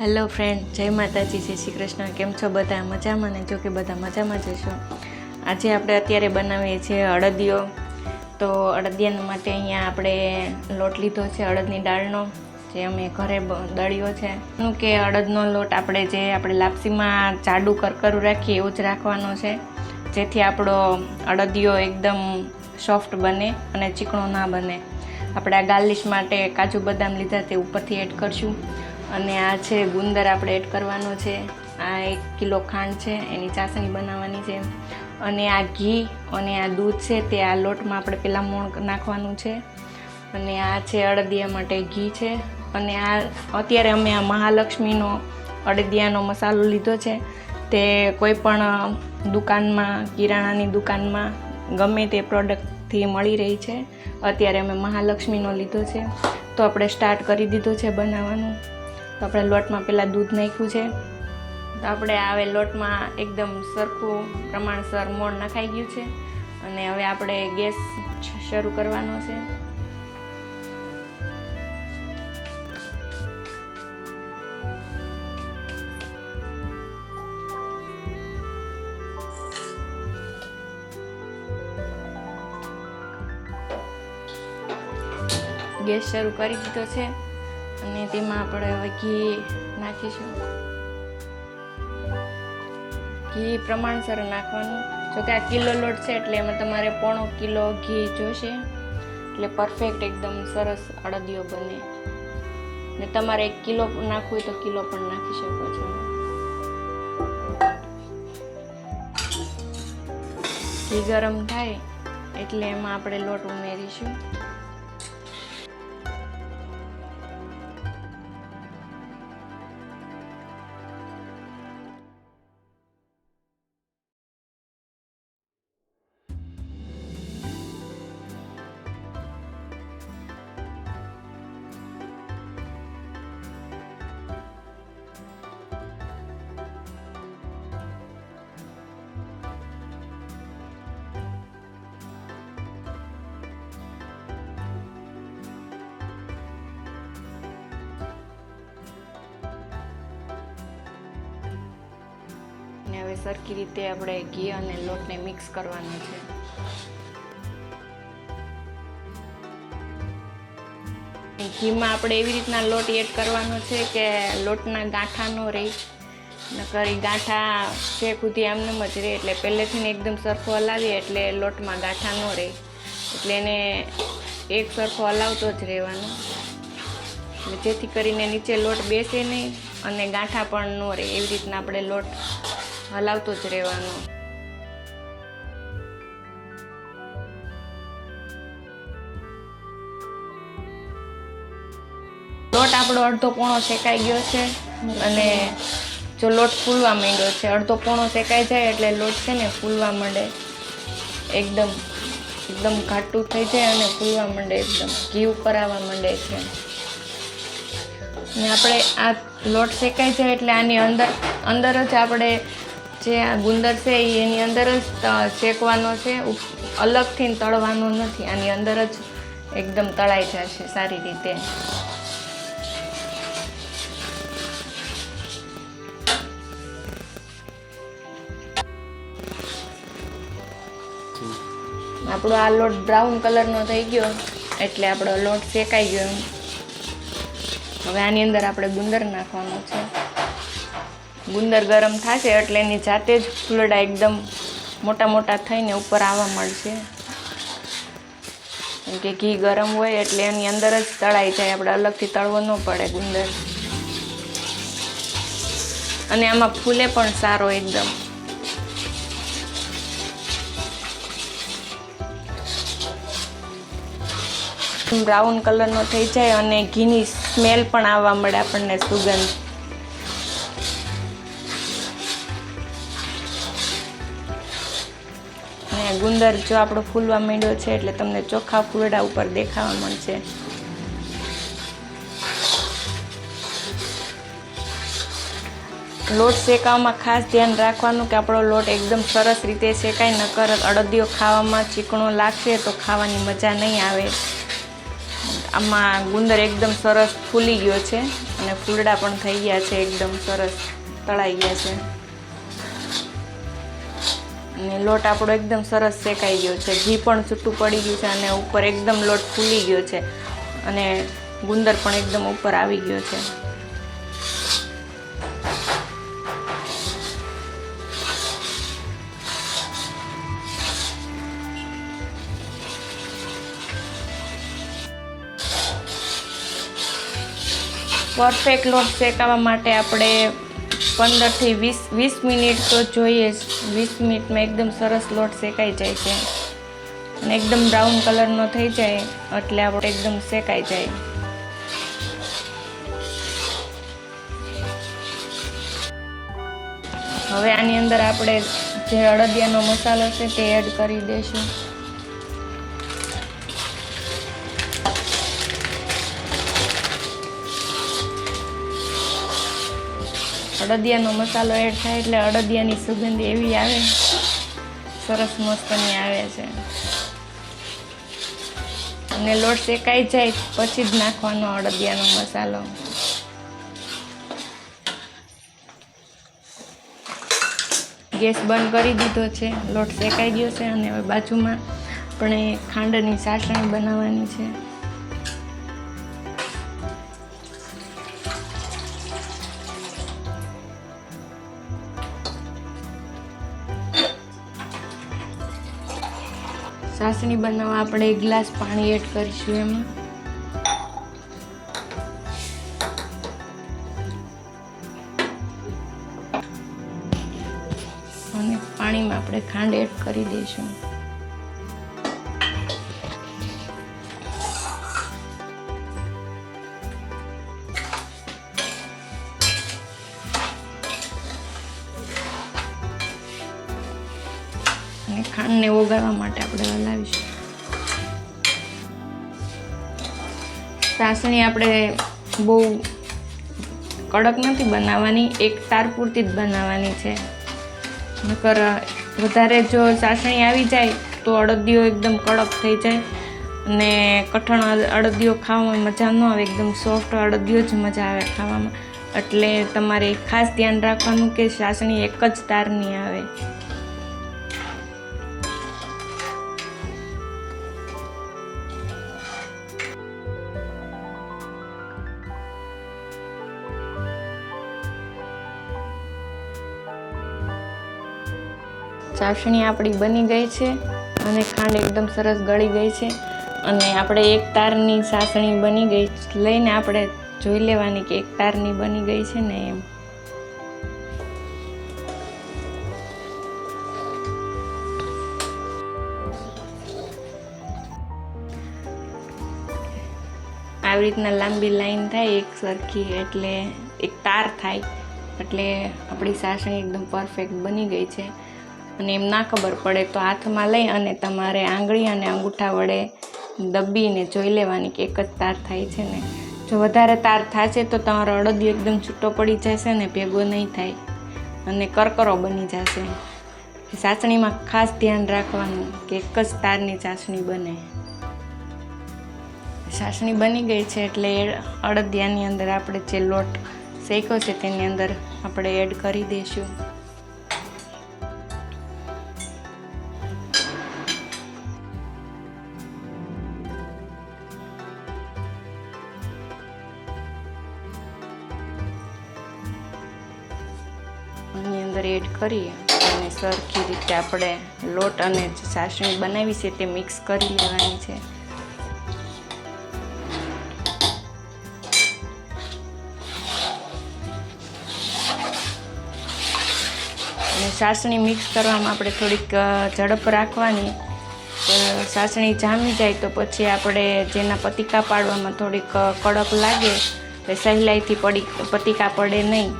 Hello friend, જય માતાજી, જય શ્રી કૃષ્ણ. કેમ છો બધા? મજામાં ને? જો કે બધા મજામાં જશો આજે આપણે અત્યારે બનાવીએ છીએ અડદિયો. તો અડદિયા માટે અહીંયા આપણે લોટ લીધો છે, અડદની દાળનો, જે અમે ઘરે દળ્યો છે. શું કે અડદનો લોટ આપણે જે આપણે લાપસીમાં જાડું કરકરું રાખીએ, એવું જ રાખવાનો છે. જેથી આપણો અડદિયો એકદમ સોફ્ટ બને અને ચીકણો ના બને. આપણે આ ગાર્લિશ માટે કાજુ બદામ લીધા તે ઉપરથી એડ કરશું. અને આ છે ગુંદર આપણે એડ કરવાનો છે. આ એક કિલો ખાંડ છે, એની ચાસણી બનાવવાની છે. અને આ ઘી અને આ દૂધ છે તે આ લોટમાં આપણે પહેલાં મોણ નાખવાનું છે. અને આ છે અડદિયા માટે ઘી છે. અને આ અત્યારે અમે આ મહાલક્ષ્મીનો અડદિયાનો મસાલો લીધો છે. તે કોઈ પણ દુકાનમાં, કિરાણાની દુકાનમાં ગમે તે પ્રોડક્ટથી મળી રહી છે. અત્યારે અમે મહાલક્ષ્મીનો લીધો છે. તો આપણે સ્ટાર્ટ કરી દીધું છે બનાવવાનું. તો આપણે લોટમાં પહેલાં દૂધ નાખ્યું છે. તો આપણે આવે લોટમાં એકદમ સરખું પ્રમાણસર મોણ નખાઈ ગયું છે અને હવે આપણે ગેસ શરૂ કરવાનો છે. ગેસ શરૂ કરી દીધો છે. તેમાં આપણે હવે ઘી નાખીશું. ઘી પ્રમાણસર નાખવાનું. જો કે આ કિલો લોટ છે એટલે એમાં તમારે પોણો કિલો ઘી જોશે. એટલે પરફેક્ટ એકદમ સરસ અડદિયો બને. ને તમારે એક કિલો નાખવું હોય તો કિલો પણ નાખી શકો છો. ઘી ગરમ થાય એટલે એમાં આપણે લોટ ઉમેરીશું. ને હવે સરખી રીતે આપણે ઘી અને લોટને મિક્સ કરવાનો છે. ઘીમાં આપણે એવી રીતના લોટ એડ કરવાનો છે કે લોટના ગાંઠા ન રહે. નકર ગાંઠા છે સુધી આમનેમ જ રહે, એટલે પહેલેથી એકદમ સરખો હલાવીએ એટલે લોટમાં ગાંઠા ન રહે. એટલે એને એક સરખો હલાવતો જ રહેવાનો. જેથી કરીને નીચે લોટ બેસે નહીં અને ગાંઠા પણ ન રહે. એવી રીતના આપણે લોટ હલાવતો જ રહેવાનો લોટ આપણો અડધો પોણો શેકાઈ ગયો છે અને જો લોટ ફૂલવા માંડ્યો છે, અડધો પોણો શેકાઈ જાય એટલે લોટ છે ને ફૂલવા માંડે. એકદમ એકદમ ઘાટું થઈ જાય અને ફૂલવા માંડે એકદમ, ઘી ઉપર આવવા માંડે છે. ને આપણે આ લોટ શેકાઈ જાય એટલે આની અંદર અંદર જ આપણે જે આ ગુંદર છે એ એની અંદર જ શેકવાનો છે. અલગથી તળવાનો નથી. આની અંદર જ એકદમ તળાઈ જશે સારી રીતે. આપણો આ લોટ બ્રાઉન કલરનો થઈ ગયો, એટલે આપણો લોટ શેકાઈ ગયો હવે આની અંદર આપણે ગુંદર નાખવાનો છે. ગુંદર ગરમ થશે એટલે એની જાતે જ ફૂલડા એકદમ મોટા મોટા થઈને ઉપર આવવા મળશે. કેમ કે ઘી ગરમ હોય એટલે એની અંદર જ તળાઈ જાય, આપણે અલગથી તળવો ન પડે ગુંદર. અને આમાં ફૂલે પણ સારો એકદમ. બ્રાઉન કલરનો થઈ જાય અને ઘીની સ્મેલ પણ આવવા મળે આપણને સુગંધ. ગુંદર જો આપણો ફૂલવા માંડ્યો છે એટલે તમને ચોખ્ખા ફૂલડા ઉપર દેખાવા મળશે. લોટ શેકાવામાં ખાસ ધ્યાન રાખવાનું કે આપણો લોટ એકદમ સરસ રીતે શેકાય, નકર અડદિયો ખાવામાં ચીકણો લાગશે તો ખાવાની મજા નહીં આવે. આમાં ગુંદર એકદમ સરસ ફૂલી ગયો છે અને ફૂલડા પણ થઈ ગયા છે, એકદમ સરસ તળાઈ ગયા છે. અને લોટ આપણો એકદમ સરસ શેકાઈ ગયો છે. ઘી પણ છૂટું પડી ગયું છે અને ઉપર એકદમ લોટ ફૂલી ગયો છે અને ગુંદર પણ એકદમ ઉપર આવી ગયો છે. પરફેક્ટ લોટ શેકાવા માટે આપણે પંદરથી વીસ વીસ મિનિટ તો જોઈએ જ. વીસ મિનિટમાં એકદમ સરસ લોટ શેકાઈ જાય છે. અને એકદમ બ્રાઉન કલરનો થઈ જાય, એટલે આપણે એકદમ શેકાઈ જાય. હવે આની અંદર આપણે જે અડદિયાનો મસાલો છે તે એડ કરી દઈશું અડદિયાનો મસાલો એડ થાય એટલે અડદિયાની સુગંધ એવી આવે. સરસ મસ્તની આવે છે. અને લોટ શેકાઈ જાય પછી જ નાખવાનો અડદિયાનો મસાલો. ગેસ બંધ કરી દીધો છે. લોટ શેકાઈ ગયો છે અને હવે બાજુમાં આપણે ખાંડની ચાસણી બનાવવાની છે. ચાસણી બનાવવા આપણે એક ગ્લાસ પાણી એડ કરીશું એમાં. અને પાણીમાં આપણે ખાંડ એડ કરી દઈશું. ખાંડને ઓગાળવા માટે આપણે હલાવીશું. સાસણી આપણે બહુ કડક નથી બનાવવાની, એક તાર પૂરતી જ બનાવવાની છે. નકર વધારે જો સાસણી આવી જાય તો અડદિયો એકદમ કડક થઈ જાય અને કઠણ અડદીઓ ખાવામાં મજા ન આવે, એકદમ સોફ્ટ અડદિયો જ મજા આવે ખાવામાં. એટલે તમારે ખાસ ધ્યાન રાખવાનું કે સાસણી એક જ તારની આવે. ચાસણી આપણી બની ગઈ છે અને ખાંડ એકદમ સરસ ગળી ગઈ છે અને આપણે એક તારની ચાસણી બની ગઈ લઈને આપણે જોઈ લેવાની કે એક તારની બની ગઈ છે ને એમ. આવી રીતના લાંબી લાઈન થાય એક સરખી એટલે એક તાર થાય. એટલે આપણી સાસણી એકદમ પરફેક્ટ બની ગઈ છે. અને એમ ના ખબર પડે તો હાથમાં લઈ અને તમારે આંગળી અને અંગૂઠા વડે દબીને જોઈ લેવાની કે એક જ તાર થાય છે ને. જો વધારે તાર થશે તો તમારો અડદિયો એકદમ છૂટો પડી જશે ને, ભેગો નહીં થાય. અને કરકરો બની જશે. ચાસણીમાં ખાસ ધ્યાન રાખવાનું કે એક જ તારની ચાસણી બને. ચાસણી બની ગઈ છે એટલે અડદિયાની અંદર આપણે જે લોટ શેક્યો છે તેની અંદર આપણે એડ કરી દઈશું. એડ કરી અને સરખી રીતે આપણે લોટ અને જે ચાસણી બનાવી છે તે મિક્સ કરી લેવાની છે. અને સાસણી મિક્સ કરવામાં આપણે થોડીક ઝડપ રાખવાની. સાસણી જામી જાય તો પછી આપણે જેના પતિકા પાડવામાં થોડીક કડક લાગે એ સહેલાઈથી પડી, પતિકા પડે નહીં.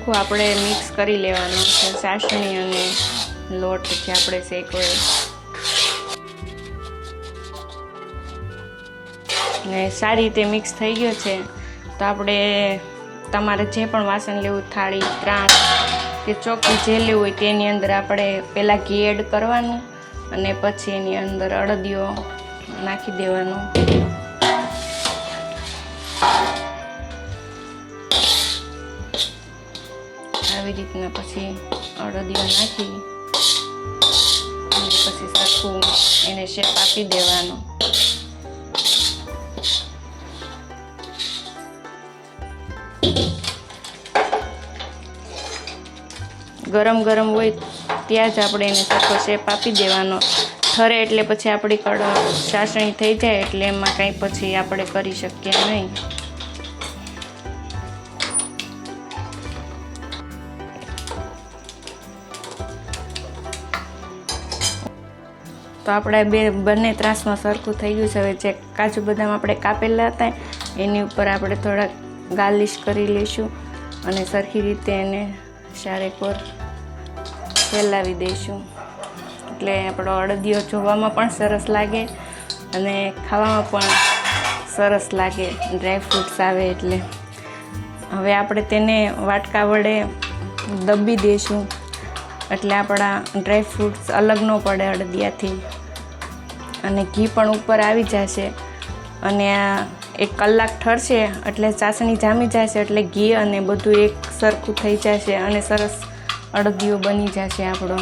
આખું આપણે મિક્સ કરી લેવાનું છે. ચાસણી અને લોટ જે આપણે હોય. ને સારી રીતે મિક્સ થઈ ગયો છે. તો આપણે તમારે જે પણ વાસણ લેવું, થાળી ત્રાસ કે ચોખ્ખું જે લેવું હોય તેની અંદર આપણે પહેલાં ઘી એડ કરવાનું અને પછી એની અંદર અડદિયો નાખી દેવાનો. આવી રીતના પછી અડદિયો નાખી પછી સરખું એને શેપ આપી દેવાનો. ગરમ ગરમ હોય ત્યાં જ આપણે એને સરખો શેપ આપી દેવાનો. ઠરે એટલે પછી આપણી કડ ચાસણી થઈ જાય એટલે એમાં કાંઈ પછી આપણે કરી શકીએ નહીં. તો આપણે બે બંને ત્રાસમાં સરખું થઈ ગયું છે. હવે જે કાજુ બદામ આપણે કાપેલા હતા, એની ઉપર આપણે થોડાક ગાર્લિશ કરી લઈશું અને સરખી રીતે એને શારેક પર ફેલાવી દઈશું. એટલે આપણો અડદિયો જોવામાં પણ સરસ લાગે અને ખાવામાં પણ સરસ લાગે. ડ્રાય ફ્રૂટ્સ આવે એટલે. હવે આપણે તેને વાટકા વડે દબી દઈશું. એટલે આપણા ડ્રાય ફ્રૂટ્સ અલગ ન પડે અડદિયાથી. અને ઘી પણ ઉપર આવી જશે. અને એક કલાક ઠરશે, એટલે ચાસણી જામી જશે, એટલે ઘી અને બધું એક સરખું થઈ જશે અને સરસ અડદિયો બની જશે આપણો.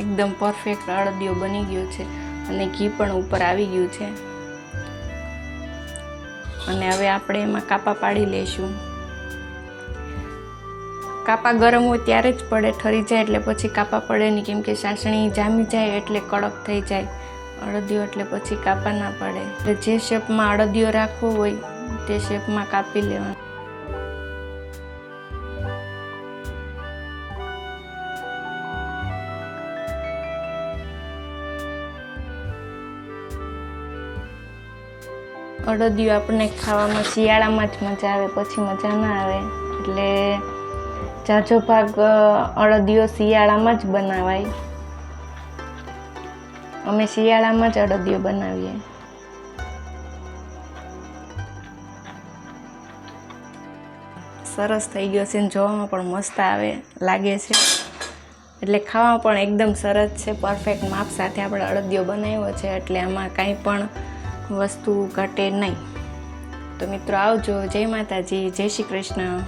એકદમ પરફેક્ટ અડદિયો બની ગયો છે અને ઘી પણ ઉપર આવી ગયું છે. અને હવે આપણે એમાં કાપા પાડી લઈશું. કાપા ગરમ હોય ત્યારે જ પડે, ઠરી જાય એટલે પછી કાપા પડે નહીં. કેમ કે સાસણી જામી જાય એટલે કડક થઈ જાય. અડદિયો એટલે પછી કાપા ના પડે. એટલે જે શેપમાં અડદિયો રાખવો હોય, તે શેપમાં કાપી લેવાનું. અડદિયું આપણને ખાવામાં શિયાળામાં જ મજા આવે, પછી મજા ના આવે. એટલે જાજો ભાગ અડદિયો શિયાળામાં જ બનાવાય. અમે શિયાળામાં જ અડદિયો બનાવીએ. સરસ થઈ ગયો છે ને, જોવામાં પણ મસ્ત આવે, લાગે છે. એટલે ખાવામાં પણ એકદમ સરસ છે પરફેક્ટ માપ સાથે આપણે અડદિયો બનાવ્યો છે, એટલે આમાં કાંઈ પણ વસ્તુ ઘટે નહીં. તો મિત્રો આવજો. જય માતાજી. જય શ્રી કૃષ્ણ.